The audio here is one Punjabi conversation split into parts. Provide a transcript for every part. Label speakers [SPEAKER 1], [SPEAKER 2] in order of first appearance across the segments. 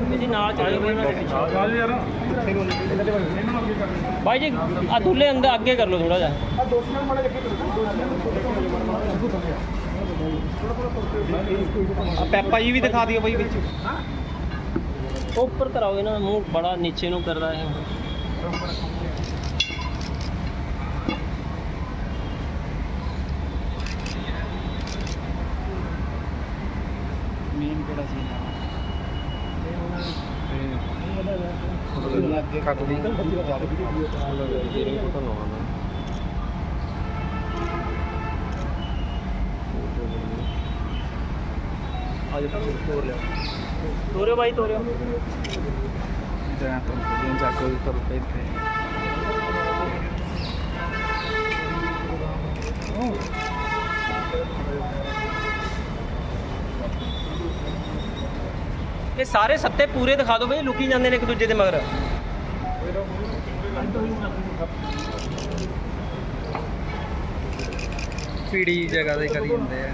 [SPEAKER 1] ਤੁਸੀਂ ਨਾਲ ਚੱਲੋ ਕੋਈ ਨਾ। ਪਿੱਛੇ
[SPEAKER 2] ਆ ਯਾਰ
[SPEAKER 1] ਭਾਈ ਜੀ ਆ ਦੁੱਲੇ ਅੰਦਰ ਅੱਗੇ ਕਰ ਲਓ ਥੋੜਾ ਜਿਹਾ।
[SPEAKER 2] ਆ ਪੈਪਾ ਜੀ ਵੀ ਦਿਖਾ ਦਿਓ ਬਾਈ ਵਿੱਚ।
[SPEAKER 1] ਉੱਪਰ ਕਰਾਓਗੇ ਨਾ ਮੂੰਹ ਬੜਾ ਨੀਚੇ ਨੂੰ ਕਰਦਾ ਹੈ
[SPEAKER 2] ਤੇ ਕੱਟ ਦੀ
[SPEAKER 1] ਆਜੋ ਤੋਰ ਲਿਓ ਤੋਰਿਓ ਭਾਈ ਤੋਰਿਓ।
[SPEAKER 2] ਜਾਂ ਤੋਂ ਜਾਂ ਜਾ ਕੇ ਉੱਤਰ ਪੇ ਤੇ
[SPEAKER 1] ਇਹ ਸਾਰੇ ਸੱਤੇ ਪੂਰੇ ਦਿਖਾ ਦਿਓ ਭਾਈ ਲੁਕੀ ਜਾਂਦੇ ਨੇ ਇੱਕ ਦੂਜੇ ਦੇ ਮਗਰ।
[SPEAKER 2] ਪੀੜੀ ਜਗ੍ਹਾ ਤੇ ਕਰੀ ਹੁੰਦੇ ਆ।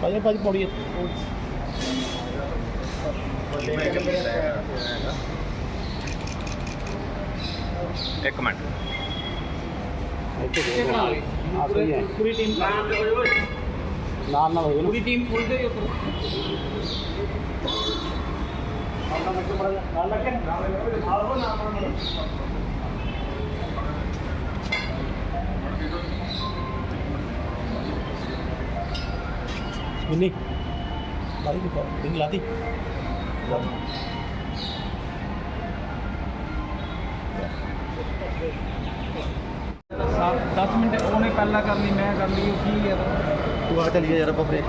[SPEAKER 1] ਭਾਜੀ ਭਾਜੀ ਪੌੜੀ
[SPEAKER 2] ਇੱਕ ਮਿੰਟ।
[SPEAKER 1] ਪੂਰੀ ਟੀਮ ਨਾਲ ਨਾਲ ਹੋਵੇ ਪੂਰੀ ਟੀਮ ਫੁੱਲ ਦੇ ਉੱਪਰ
[SPEAKER 3] Ini. Lari di bawah. Ini latih.
[SPEAKER 2] 10 minute ਉਹਨੇ ਪਹਿਲਾਂ ਕਰ ਲਈ ਮੈਂ ਕਰ ਲਈ ਉਹ ਕੀ ਹੈ
[SPEAKER 3] ਤੂੰ ਆ ਚੱਲੀਏ ਯਾਰ ਆਪਾਂ ਫਿਰ।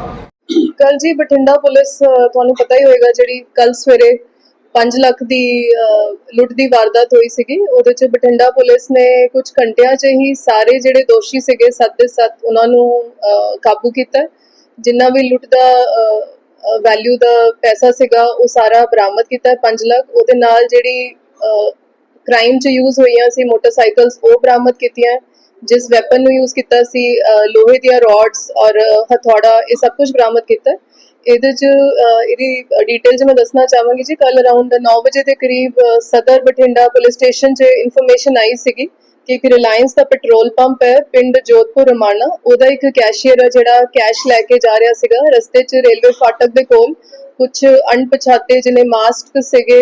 [SPEAKER 4] ਕੱਲ ਜੀ ਬਠਿੰਡਾ ਪੁਲਿਸ ਤੁਹਾਨੂੰ ਪਤਾ ਹੀ ਹੋਏਗਾ ਜਿਹੜੀ ਕੱਲ ਸਵੇਰੇ 5 ਲੱਖ ਦੀ ਲੁੱਟ ਦੀ ਵਾਰਦਾਤ ਹੋਈ ਸੀਗੀ। ਉਹਦੇ ਚ ਬਠਿੰਡਾ ਪੁਲਿਸ ਨੇ ਕੁਝ ਘੰਟਿਆਂ 'ਚ ਹੀ ਸਾਰੇ ਜਿਹੜੇ ਦੋਸ਼ੀ ਸੀਗੇ ਸੱਤ ਦੇ ਸੱਤ ਉਹਨਾਂ ਨੂੰ ਕਾਬੂ ਕੀਤਾ। ਜਿੰਨਾ ਵੀ ਲੁੱਟ ਦਾ ਵੈਲਿਊ ਦਾ ਪੈਸਾ ਸੀਗਾ ਉਹ ਸਾਰਾ ਬਰਾਮਦ ਕੀਤਾ 5 ਲੱਖ। ਉਹਦੇ ਨਾਲ ਜਿਹੜੀ ਕ੍ਰਾਈਮ 'ਚ ਯੂਜ਼ ਹੋਈਆਂ ਸੀ ਮੋਟਰਸਾਈਕਲਸ ਉਹ ਬਰਾਮਦ ਕੀਤੀਆਂ ਜਿਸ ਵੈਪਨ ਨੂੰ ਯੂਜ਼ ਕੀਤਾ ਸੀ ਲੋਹੇ ਦੀਆਂ ਰੋਡਸ ਔਰ ਹਥੌੜਾ, ਇਹ ਸਭ ਕੁਝ ਬਰਾਮਦ ਕੀਤਾ। ਇਹਦੇ ਚ ਇਹਦੀ ਡਿਟੇਲ ਚ ਮੈਂ ਦੱਸਣਾ ਚਾਹਾਂਗੀ ਜੀ ਕੱਲ ਅਰਾਊਂਡ 9 ਵਜੇ ਦੇ ਕਰੀਬ ਸਦਰ ਬਠਿੰਡਾ ਪੁਲਿਸ ਸਟੇਸ਼ਨ 'ਚ ਇਨਫੋਰਮੇਸ਼ਨ ਆਈ ਸੀਗੀ ਕਿ ਇੱਕ ਰਿਲਾਇੰਸ ਦਾ ਪੈਟਰੋਲ ਪੰਪ ਹੈ, ਪਿੰਡ ਜੋਧਪੁਰ ਰਮਾਣਾ। ਉਹਦਾ ਇੱਕ ਕੈਸ਼ੀਅਰ ਹੈ ਜਿਹੜਾ ਕੈਸ਼ ਲੈ ਕੇ ਜਾ ਰਿਹਾ ਸੀਗਾ, ਰਸਤੇ 'ਚ ਰੇਲਵੇ ਫਾਟਕ ਦੇ ਕੋਲ। ਕੁਝ ਅਣਪਛਾਤੇ ਜਿਹਨੇ ਮਾਸਕ ਸੀਗੇ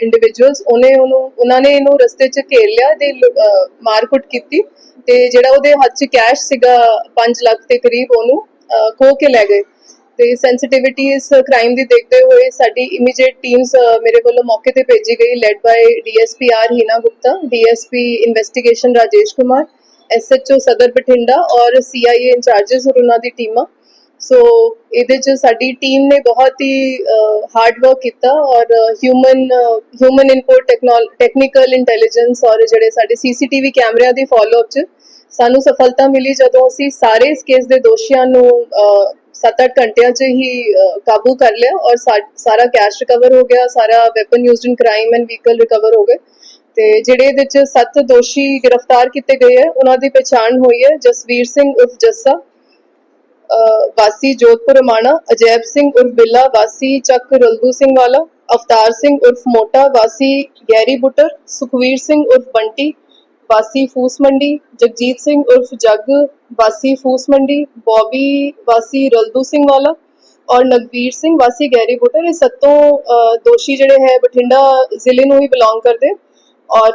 [SPEAKER 4] ਇੰਡੀਵਿਜੂਅਲਸ ਉਹਨੇ ਉਹਨੂੰ ਉਹਨਾਂ ਨੇ ਇਹਨੂੰ ਰਸਤੇ 'ਚ ਘੇਰ ਲਿਆ ਤੇ ਲੁ- ਅ, ਮਾਰਕੁੱਟ ਕੀਤੀ ਤੇ ਜਿਹੜਾ ਉਹਦੇ ਹੱਥ 'ਚ ਕੈਸ਼ ਸੀਗਾ 5 ਲੱਖ ਦੇ ਕਰੀਬ ਉਹਨੂੰ ਅ, ਖੋਹ ਕੇ ਲੈ ਗਏ। ਤੇ ਸੈਂਸਿਟਿਵਿਟੀ ਇਸ ਕ੍ਰਾਈਮ ਦੀ ਦੇਖਦੇ ਹੋਏ ਸਾਡੀ ਇਮੀਡੀਏਟ ਟੀਮਸ ਮੇਰੇ ਵੱਲੋਂ ਮੌਕੇ ਤੇ ਭੇਜੀ ਗਈ led by DSP R Heena Gupta DSP investigation Rajesh Kumar SHO Sadar Bathinda ਔਰ ਸੀਆਈਏ ਇੰਚਾਰजेस ਔਰ ਉਹਨਾਂ ਦੀ ਟੀਮਾਂ। ਸੋ ਇਹਦੇ ਚ ਸਾਡੀ ਟੀਮ ਨੇ ਬਹੁਤ ਹੀ ਹਾਰਡ ਵਰਕ ਕੀਤਾ ਔਰ human human input technical intelligence ਔਰ ਜਿਹੜੇ ਸਾਡੇ ਸੀਸੀਟੀਵੀ ਕੈਮਰਿਆਂ ਦੀ ਫਾਲੋਅਪ ਚ ਸਾਨੂੰ ਸਫਲਤਾ ਮਿਲੀ ਜਦੋਂ ਅਸੀਂ ਸਾਰੇ ਇਸ ਕੇਸ ਦੇ ਦੋਸ਼ੀਆਂ ਨੂੰ 7-8 ਘੰਟਿਆਂ 'ਚ ਹੀ ਕਾਬੂ ਕਰ ਲਿਆ ਔਰ ਸਾ- ਸਾਰਾ ਕੈਸ਼ ਰਿਕਵਰ ਹੋ ਗਿਆ, ਸਾਰਾ weapon used in crime and vehicle recover ਹੋ ਗਏ। ਤੇ ਜਿਹੜੇ ਇਹਦੇ 'ਚ ਸੱਤ ਦੋਸ਼ੀ ਗ੍ਰਿਫਤਾਰ ਕੀਤੇ ਗਏ ਹੈ, ਉਹਨਾਂ ਦੀ ਪਛਾਣ ਹੋਈ ਹੈ ਜਸਵੀਰ ਸਿੰਘ ਉਰਫ ਜੱਸਾ ਵਾਸੀ ਜੋਧਪੁਰ ਰਮਾਣਾ ਅਜੈਬ ਸਿੰਘ ਉਰਫ ਬਿੱਲਾ ਵਾਸੀ ਚੱਕ ਰਲਦੂ ਸਿੰਘ ਵਾਲਾ ਅਵਤਾਰ ਸਿੰਘ ਉਰਫ ਮੋਟਾ ਵਾਸੀ ਗੈਰੀ ਬੁੱਟਰ ਸੁਖਵੀਰ ਸਿੰਘ ਉਰਫ ਬੰਟੀ ਵਾਸੀ ਫੂਸ ਮੰਡੀ ਜਗਜੀਤ ਸਿੰਘ ਉਰਫ ਜੱਗ ਵਾਸੀ ਫੂਸ ਮੰਡੀ ਬੌਬੀ ਵਾਸੀ ਰਲਦੂ ਸਿੰਘ ਵਾਲਾ ਔਰ ਨਗਵੀਰ ਸਿੰਘ ਵਾਸੀ ਗੈਰੀ ਬੁੱਟਰ ਇਹ ਸੱਤੋਂ ਅ, ਦੋਸ਼ੀ ਜਿਹੜੇ ਹੈ ਬਠਿੰਡਾ ਜ਼ਿਲ੍ਹੇ ਨੂੰ ਹੀ ਬਿਲੋਂਗ ਕਰਦੇ। ਔਰ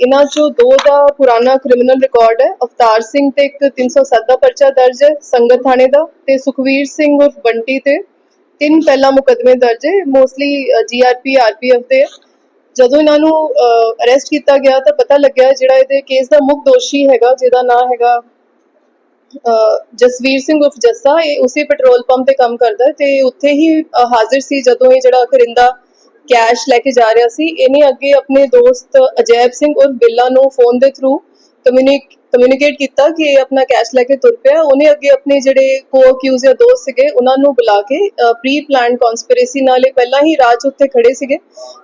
[SPEAKER 4] ਇਹਨਾਂ ਚੋਂ ਦੋ ਦਾ ਪੁਰਾਣਾ ਕ੍ਰਿਮੀਨਲ ਰਿਕਾਰਡ ਹੈ। ਅਵਤਾਰ ਸਿੰਘ ਤੇ ਇੱਕ 307 ਦਾ ਪਰਚਾ ਦਰਜ ਹੈ ਸੰਗਤ ਥਾਣੇ ਦਾ ਤੇ ਸੁਖਵੀਰ ਸਿੰਘ ਉਰਫ ਬੰਟੀ ਤੇ ਤਿੰਨ ਪਹਿਲਾ ਮੁਕਦਮੇ ਦਰਜ ਹੈ। ਮੋਸਟਲੀ ਜੀਆਰਪੀ ਆਰਪੀਐਫ ਦੇ ਜਦੋਂ ਇਹਨਾਂ ਨੂੰ ਅਰੈਸਟ ਕੀਤਾ ਗਿਆ ਤਾਂ ਪਤਾ ਲੱਗਿਆ ਜਿਹੜਾ ਇਹਦੇ ਕੇਸ ਦਾ ਮੁੱਖ ਦੋਸ਼ੀ ਹੈਗਾ ਜਿਹਦਾ ਨਾਮ ਹੈਗਾ ਜਸਵੀਰ ਸਿੰਘ ਉਰਫ ਜੱਸਾ ਇਹ ਉਸੇ ਪੈਟਰੋਲ ਪੰਪ ਤੇ ਕੰਮ ਕਰਦਾ ਤੇ ਉੱਥੇ ਹੀ ਅ, ਹਾਜ਼ਰ ਸੀ ਜਦੋਂ ਇਹ ਜਿਹੜਾ ਕਰਿੰਦਾ ਕੈਸ਼ ਲੈ ਕੇ ਜਾ ਰਿਹਾ ਸੀ। ਇਹਨੇ ਅੱਗੇ ਆਪਣੇ ਦੋਸਤ ਅਜੈਬ ਸਿੰਘ ਉਰਫ ਬਿੱਲਾ ਨੂੰ ਫੋਨ ਦੇ ਥਰੂ ਕਮਿਊਨੀਕੇਟ ਕੀਤਾ ਕਿ ਇਹ ਆਪਣਾ ਕੈਸ਼ ਲੈ ਕੇ ਤੁਰ ਪਿਆ। ਉਹਨੇ ਅੱਗੇ ਆਪਣੇ ਜਿਹੜੇ ਕੋ ਅਕਿਊਜ਼ ਜਾਂ ਦੋਸਤ ਸੀਗੇ, ਉਹਨਾਂ ਨੂੰ ਬੁਲਾ ਕੇ ਪ੍ਰੀ ਪਲਾਨਡ ਕਨਸਪੀਰੇਸੀ ਨਾਲ ਇਹ ਪਹਿਲਾਂ ਹੀ ਰਾਜ ਉੱਤੇ ਖੜੇ ਸੀਗੇ,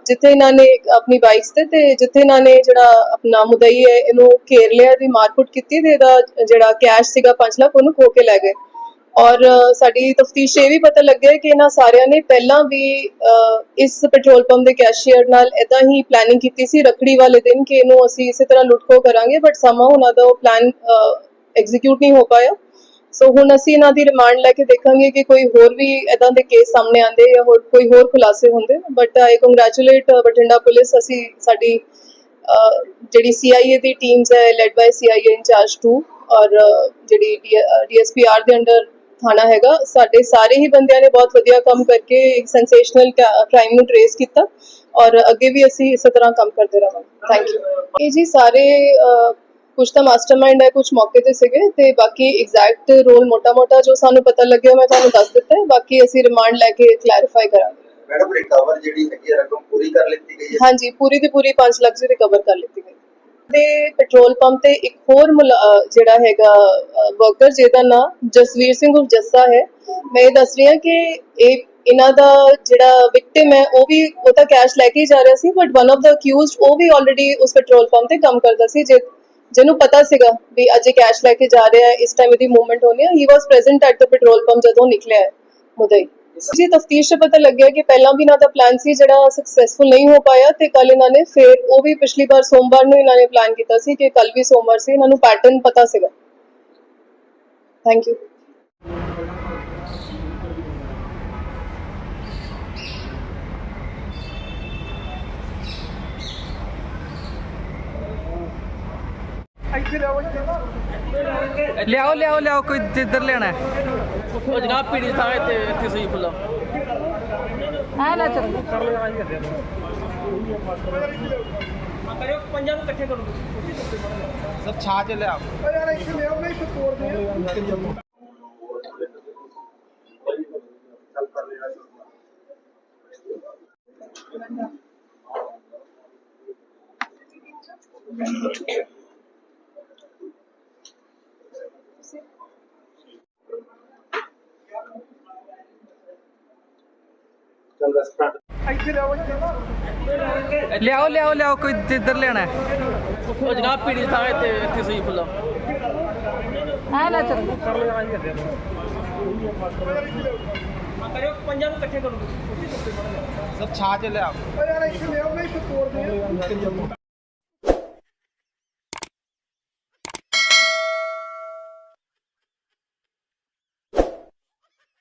[SPEAKER 4] ਜਿੱਥੇ ਇਹਨਾਂ ਨੇ ਆਪਣੀ ਬਾਈਕਸ ਤੇ ਤੇ ਜਿੱਥੇ ਇਹਨਾਂ ਨੇ ਜਿਹੜਾ ਆਪਣਾ ਮੁਦਈ ਹੈ, ਇਹਨੂੰ ਘੇਰ ਲਿਆ ਦੀ ਮਾਰਕੁੱਟ ਕੀਤੀ ਤੇ ਇਹਦਾ ਜਿਹੜਾ ਕੈਸ਼ ਸੀਗਾ 5 ਲੱਖ ਉਹਨੂੰ ਖੋ ਕੇ ਲੈ ਗਏ। ਔਰ ਸਾਡੀ ਤਫਤੀਸ਼ ਇਹ ਵੀ ਪਤਾ ਲੱਗਿਆ ਕਿ ਇਹਨਾਂ ਸਾਰਿਆਂ ਨੇ ਪਹਿਲਾਂ ਵੀ ਇਸ ਪੈਟਰੋਲ ਪੰਪ ਦੇ ਕੈਸ਼ੀਅਰ ਨਾਲ ਇਦਾਂ ਹੀ ਪਲੈਨਿੰਗ ਕੀਤੀ ਸੀ, ਰਖੜੀ ਵਾਲੇ ਦਿਨ ਕਿ ਇਹਨੂੰ ਅਸੀਂ ਇਸੇ ਤਰ੍ਹਾਂ ਲੁੱਟਖੋ ਕਰਾਂਗੇ ਬਟ ਸਮਾਂ ਉਹਨਾਂ ਦਾ ਉਹ ਪਲਾਨ ਐਗਜ਼ੀਕਿਊਟ ਨਹੀਂ ਹੋ ਪਾਇਆ। ਸੋ ਹੁਣ ਅਸੀਂ ਇਹਨਾਂ ਦੀ ਰਿਮਾਂਡ ਲੈ ਕੇ ਦੇਖਾਂਗੇ ਕਿ ਕੋਈ ਹੋਰ ਵੀ ਇਦਾਂ ਦੇ ਕੇਸ ਸਾਹਮਣੇ ਆਉਂਦੇ ਜਾਂ ਹੋਰ, ਕੋਈ ਹੋਰ ਖੁਲਾਸੇ ਹੁੰਦੇ। But I congratulate Bathinda police, ਅਸੀਂ ਸਾਡੀ ਅਹ ਜਿਹੜੀ CIA ਦੀ ਟੀਮਸ ਹੈ ਲੈਡ ਬਾਈ CIA ਇੰਚਾਰਜ 2 ਔਰ ਜਿਹੜੀ DSPR ਦੇ ਅੰਡਰ ਥਾਣਾ ਹੈਗਾ। ਸਾਡੇ ਸਾਰੇ ਹੀ ਬੰਦਿਆਂ ਨੇ ਬਹੁਤ ਵਧੀਆ ਕੰਮ ਕਰਕੇ ਇੱਕ ਸੈਂਸੇਸ਼ਨਲ ਕ੍ਰਾਈਮ ਨੂੰ ਟ੍ਰੇਸ ਕੀਤਾ ਔਰ ਅੱਗੇ ਵੀ ਅਸੀਂ ਇਸੇ ਤਰ੍ਹਾਂ ਕੰਮ ਕਰਦੇ ਰਹਾਂਗੇ। ਥੈਂਕ ਯੂ ਇਹ ਜੀ ਸਾਰੇ ਕੁਝ ਤਾਂ ਮਾਸਟਰਮਾਈਂਡ ਹੈ ਕੁਝ ਮੌਕੇ ਤੇ ਸੀਗੇ ਤੇ ਬਾਕੀ ਐਗਜ਼ੈਕਟ ਰੋਲ ਮੋਟਾ-ਮੋਟਾ ਜੋ ਸਾਨੂੰ ਪਤਾ ਲੱਗਿਆ ਮੈਂ ਤੁਹਾਨੂੰ ਦੱਸ ਦਿੱਤਾ ਹੈ। ਬਾਕੀ ਅਸੀਂ ਰਿਮਾਂਡ ਲੈ ਕੇ ਕਲੈਰੀਫਾਈ ਕਰਾਂਗੇ।
[SPEAKER 3] ਮੈਡਮ ਰਿਕਵਰ ਜਿਹੜੀ ਹੈਗੀ ਰਕਮ ਪੂਰੀ ਕਰ ਲਿੱਤੀ ਗਈ ਹੈ?
[SPEAKER 4] ਹਾਂਜੀ ਪੂਰੀ ਦੀ ਪੂਰੀ 5 ਲੱਖ ਦੀ ਰਿਕਵਰ ਕਰ ਲਿੱਤੀ ਗਈ ਪੈਟਰੋਲ ਪੰਪ ਤੇ ਇੱਕ ਹੋਰ ਜਿਹੜਾ ਹੈਗਾ ਵਰਕਰ ਜਿਹਦਾ ਨਾਮ ਜਸਵੀਰ ਸਿੰਘ ਉਰਫ ਜੱਸਾ ਹੈ। ਮੈਂ ਇਹ ਦੱਸ ਰਹੀ ਹਾਂ ਕਿ ਇਹ, ਇਹਨਾਂ ਦਾ ਜਿਹੜਾ ਵਿਕਟਿਮ ਹੈ, ਉਹ ਵੀ, ਉਹ ਤਾਂ ਕੈਸ਼ ਲੈ ਕੇ ਹੀ ਜਾ ਰਿਹਾ ਸੀ but one of the accused ਉਹ ਵੀ ਆਲਰੇਡੀ ਉਸ ਪੈਟਰੋਲ ਪੰਪ ਤੇ ਕੰਮ ਕਰਦਾ ਸੀ ਜਿਹਨੂੰ ਪਤਾ ਸੀਗਾ ਵੀ ਅੱਜ ਕੈਸ਼ ਲੈ ਕੇ ਜਾ ਰਿਹਾ ਇਸ ਟਾਈਮ ਇਹਦੀ ਮੂਵਮੈਂਟ ਹੋਣੀ ਹੈ। He was present at the petrol pump ਜਦੋਂ ਨਿਕਲਿਆ ਹੈ ਮੁਦਈ ਜੀ, ਤਫਤੀਸ਼ ਚ ਪਤਾ ਲੱਗਿਆ ਕਿ ਪਹਿਲਾਂ ਵੀ ਇਹਨਾਂ ਦਾ ਪਲਾਨ ਸੀ, ਜਿਹੜਾ ਸਕਸੈਸਫੁਲ ਨਹੀਂ ਹੋ ਪਾਇਆ ਤੇ ਕੱਲ ਇਹਨਾਂ ਨੇ ਫਿਰ ਉਹ ਵੀ ਪਿਛਲੀ ਵਾਰ ਸੋਮਵਾਰ ਨੂੰ ਇਹਨਾਂ ਨੇ ਪਲਾਨ ਕੀਤਾ ਸੀ ਕਿ ਕੱਲ ਵੀ ਸੋਮਵਾਰ ਸੀ, ਇਹਨਾਂ ਨੂੰ ਪੈਟਰਨ ਪਤਾ ਸੀਗਾ। ਥੈਂਕ ਯੂ
[SPEAKER 2] ਲਿਆਓ ਲਿਆਓ ਲਿਆਓ, ਕੋਈ ਜਿੱਧਰ ਲੈਣਾ ਹੈ।
[SPEAKER 1] ਉਹ ਜਨਾਬ ਪੀੜੀ ਥਾਂ ਇੱਥੇ ਇੱਥੇ ਸਹੀ ਖੁੱਲਾ
[SPEAKER 2] ਆ ਲੈ ਚੱਲ
[SPEAKER 1] ਕਰਿਓ ਪੰਜਾਂ ਨੂੰ ਇਕੱਠੇ ਕਰੋ
[SPEAKER 3] ਸਰ ਛਾਛ ਲਿਆ ਚੱਲ ਕਰ ਲੈਣਾ ਚੱਲ ਬਸ front
[SPEAKER 2] ਲਿਆਓ ਲਿਆਓ। ਲਿਆਓ ਕੋਈ ਜਿੱਧਰ ਲੈਣਾ ਹੈ।
[SPEAKER 1] ਉਹ ਜਨਾਬ ਪੀੜੀ ਥਾਂ ਇੱਥੇ ਇੱਥੇ ਸਹੀ ਖੁੱਲਾ
[SPEAKER 2] ਆ ਲੈ ਚੱਲ।
[SPEAKER 1] ਕਰਿਓ ਪੰਜਾਂ ਨੂੰ ਇਕੱਠੇ ਕਰੋ
[SPEAKER 3] ਸਰ ਛਾਛ ਲਿਆ